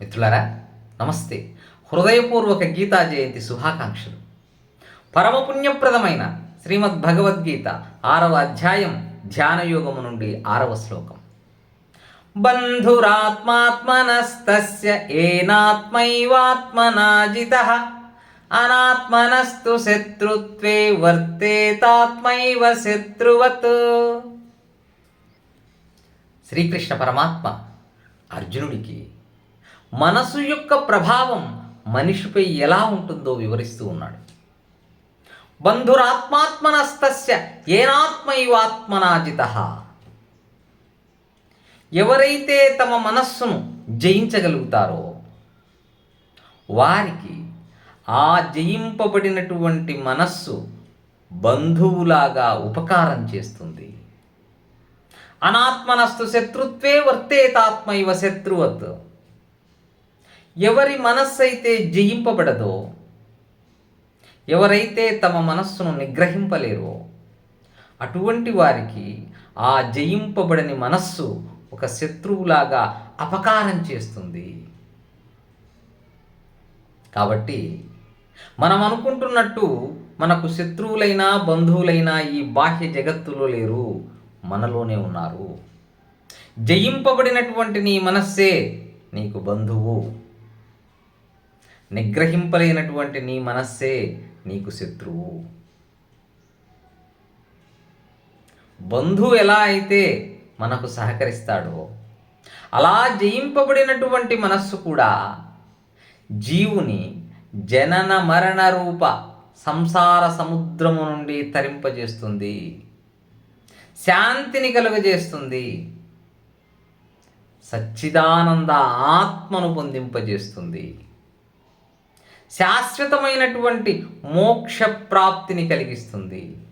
మిత్రులారా నమస్తే. హృదయపూర్వక గీతా జయంతి శుభాకాంక్షలు. పరమపుణ్యప్రదమైన శ్రీమద్ భగవద్గీత ఆరవ అధ్యాయం ధ్యానయోగము నుండి ఆరవ శ్లోకం. బంధురాత్మాత్మనస్తస్య ఏనాత్మైవాత్మనాజిత అనాత్మనస్తు శత్రుత్వే వర్తేతాత్మైవ శత్రువత్. శ్రీకృష్ణ పరమాత్మ అర్జునుడికి మనసు యొక్క ప్రభావం మనిషిపై ఎలా ఉంటుందో వివరిస్తూ ఉన్నాడు. బంధురాత్మాత్మనస్తస్య ఏనాత్మైవాత్మనాజిత. ఎవరైతే తమ మనస్సును జయించగలుగుతారో వారికి ఆ జయింపబడినటువంటి మనస్సు బంధువులాగా ఉపకారం చేస్తుంది. అనాత్మనస్తు శత్రుత్వే వర్తేతాత్మైవ శత్రువత్. ఎవరి మనస్సు అయితే జయింపబడదో ఎవరైతే తమ మనస్సును నిగ్రహింపలేరో అటువంటి వారికి ఆ జయింపబడని మనస్సు ఒక శత్రువులాగా అపకారం చేస్తుంది. కాబట్టి మనం అనుకుంటున్నట్టు మనకు శత్రువులైనా బంధువులైనా ఈ బాహ్య జగత్తులో లేరు మనలోనే ఉన్నారు. జయింపబడినటువంటి నీ మనస్సే నీకు బంధువు. నిగ్రహింపలేనటువంటి నీ మనస్సే నీకు శత్రువు. బంధువు ఎలా అయితే మనకు సహకరిస్తాడో అలా జయింపబడినటువంటి మనస్సు కూడా జీవుని జనన మరణ రూప సంసార సముద్రము నుండి తరింపజేస్తుంది. శాంతిని కలుగజేస్తుంది. సచ్చిదానంద ఆత్మను పొందింపజేస్తుంది. శాశ్వతమైనటువంటి మోక్ష ప్రాప్తిని కలిగిస్తుంది.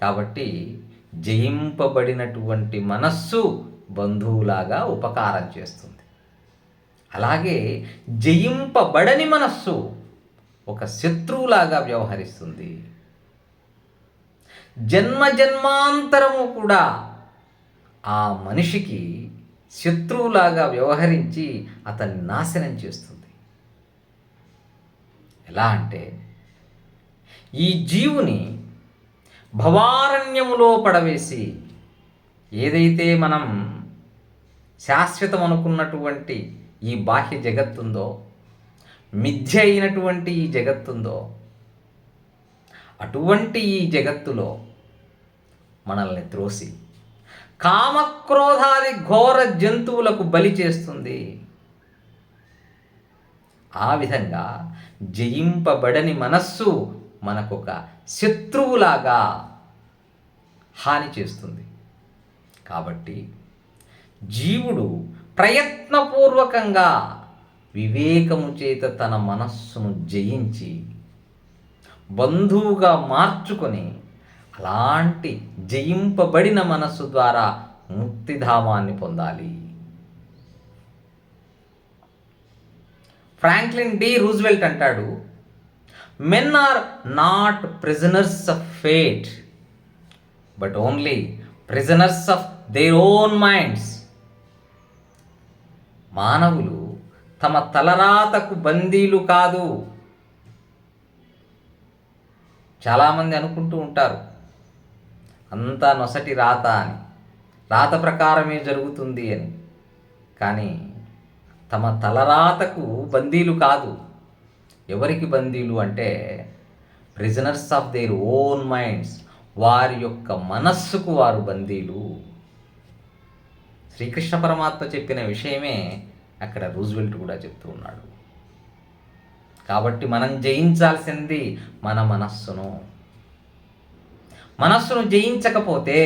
కాబట్టి జయింపబడినటువంటి మనస్సు బంధువులాగా ఉపకారం చేస్తుంది. అలాగే జయింపబడని మనస్సు ఒక శత్రువులాగా వ్యవహరిస్తుంది. జన్మ జన్మాంతరము కూడా ఆ మనిషికి శత్రువులాగా వ్యవహరించి అతన్ని నాశనం చేస్తుంది. ఎలా అంటే ఈ జీవుని భవారణ్యములో పడవేసి ఏదైతే మనం శాశ్వతం అనుకున్నటువంటి ఈ బాహ్య జగత్తుందో మిథ్య అయినటువంటి ఈ జగత్తుందో అటువంటి ఈ జగత్తులో మనల్ని త్రోసి కామక్రోధాది ఘోర జంతువులకు బలి చేస్తుంది. ఆ విధంగా జయింపబడని మనస్సు మనకొక శత్రువులాగా హాని చేస్తుంది. కాబట్టి జీవుడు ప్రయత్నపూర్వకంగా వివేకము చేత తన మనస్సును జయించి బంధువుగా మార్చుకొని అలాంటి జయింపబడిన మనస్సు ద్వారా ముక్తిధామాన్ని పొందాలి. ఫ్రాంక్లిన్ డి రూజ్వెల్ట్ అంటాడు men are not prisoners of fate but only prisoners of their own minds మానవులు తమ తలరాతకు బందీలు కాదు. చాలామంది అనుకుంటూ ఉంటారు అంతా నొసటి రాత అని రాత ప్రకారమే జరుగుతుంది అని. కానీ తమ తలరాతకు బందీలు కాదు. ఎవరికి బందీలు అంటే prisoners of their own minds వారి యొక్క మనస్సుకు వారు బందీలు. శ్రీకృష్ణ పరమాత్మ చెప్పిన విషయమే అక్కడ రూజ్వెల్ట్ కూడా చెప్తూ ఉన్నాడు. కాబట్టి మనం జయించాల్సింది మన మనస్సును. మనస్సును జయించకపోతే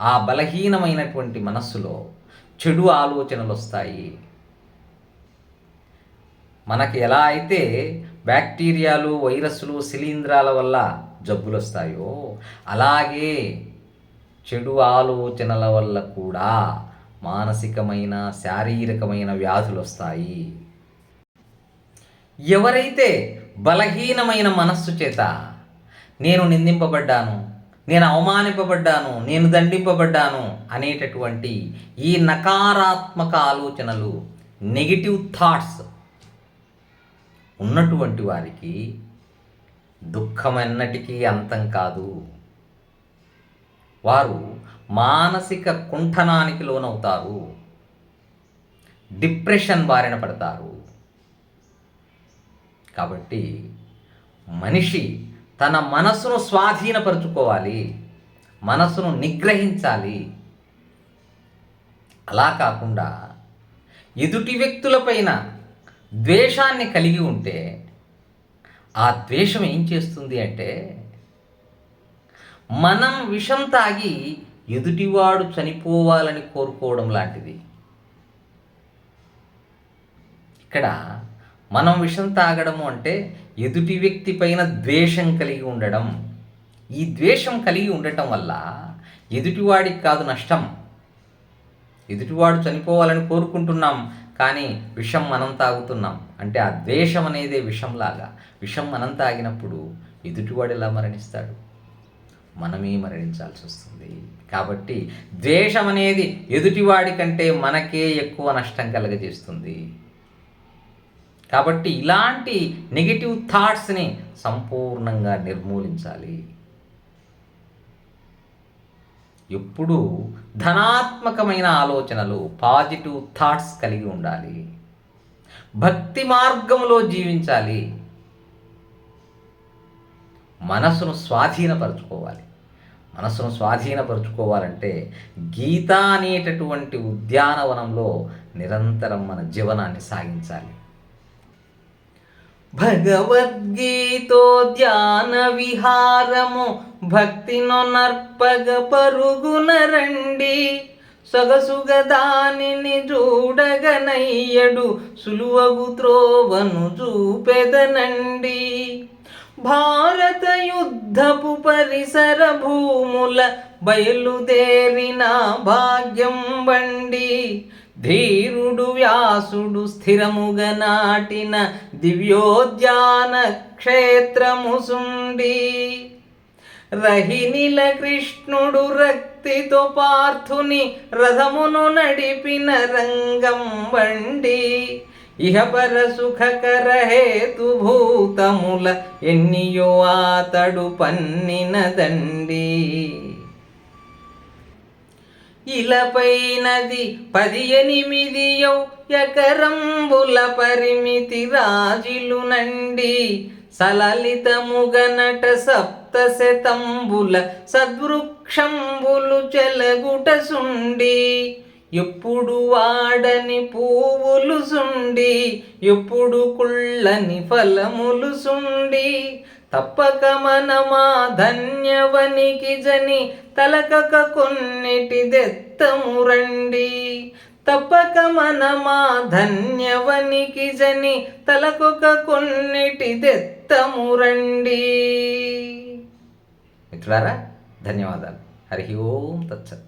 ఆ బలహీనమైనటువంటి మనస్సులో చెడు ఆలోచనలు వస్తాయి. మనకి ఎలా అయితే బ్యాక్టీరియాలు వైరస్లు శిలీంధ్రాల వల్ల జబ్బులు వస్తాయో అలాగే చెడు ఆలోచనల వల్ల కూడా మానసికమైన శారీరకమైన వ్యాధులు వస్తాయి ఎవరైతే బలహీనమైన మనస్సు చేత నేను నిందింపబడ్డాను నేను అవమానింపబడ్డాను నేను దండింపబడ్డాను అనేటటువంటి ఈ నకారాత్మక ఆలోచనలు నెగిటివ్ థాట్స్ ఉన్నటువంటి వారికి దుఃఖమెన్నటికీ అంతం కాదు. వారు మానసిక కుంఠనానికి లోనవుతారు. డిప్రెషన్ బారిన పడతారు. కాబట్టి మనిషి తన మనసును స్వాధీనపరుచుకోవాలి. మనసును నిగ్రహించాలి. అలా కాకుండా ఎదుటి వ్యక్తులపైన ద్వేషాన్ని కలిగి ఉంటే ఆ ద్వేషం ఏం చేస్తుంది అంటే మనం విషం తాగి ఎదుటివాడు చనిపోవాలని కోరుకోవడం లాంటిది. ఇక్కడ మనం విషం తాగడము అంటే ఎదుటి వ్యక్తి పైన ద్వేషం కలిగి ఉండడం. ఈ ద్వేషం కలిగి ఉండటం వల్ల ఎదుటివాడికి కాదు నష్టం. ఎదుటివాడు చనిపోవాలని కోరుకుంటున్నాం కానీ విషం మనం తాగుతున్నాం. అంటే ఆ ద్వేషం అనేది విషంలాగా. విషం మనం తాగినప్పుడు ఎదుటివాడు ఎలా మరణిస్తాడు? మనమే మరణించాల్సి వస్తుంది. కాబట్టి ద్వేషం అనేది ఎదుటివాడి కంటే మనకే ఎక్కువ నష్టం కలగజేస్తుంది. కాబట్టి ఇలాంటి నెగిటివ్ థాట్స్ని సంపూర్ణంగా నిర్మూలించాలి. ఎప్పుడూ ధనాత్మకమైన ఆలోచనలు పాజిటివ్ థాట్స్ కలిగి ఉండాలి. భక్తి మార్గంలో జీవించాలి. మనసును స్వాధీనపరచుకోవాలి. మనసును స్వాధీనపరచుకోవాలంటే గీత అనేటటువంటి ఉద్యానవనంలో నిరంతరం మన జీవనాన్ని సాగించాలి. భగవద్గీతో ధ్యాన విహారము భక్తినో నర్పగ పరుగున రండి. సొగసుగ దానిని చూడగనయ్యడు సులువగు త్రోవను చూపెదనండి. భారత యుద్ధపు పరిసర భూముల బయలుదేరిన భాగ్యం బండి ధీరుడు వ్యాసుడు స్థిరముగ నాటిన దివ్యోద్యాన క్షేత్రము సుండి. రహినిల కృష్ణుడు రక్తితో పార్థుని రథమును నడిపిన రంగం బండి. ఇహపర సుఖకర హేతుభూతముల ఎన్నియో అతడు పన్నిన దండి. ఇలపైనది పది ఎనిమిది ఎకరంబుల పరిమితి రాజులు నండి. సలలితముగనట సప్త శతంబుల సద్వృక్షంబులు చెలగుట సుండి. ఎప్పుడు వాడని పువ్వులు సుండి ఎప్పుడు కుళ్ళని ఫలములు సుండి. తప్పక మనమా ధన్యవనికి జని తలకక కొన్నిటి దెత్తము రండి. తప్పక మనమా ధన్యవనికి జని తలకొక కొన్నిటి దెత్తము రండి. మిత్రులారా ధన్యవాదాలు. హరి ఓం తచ్చత్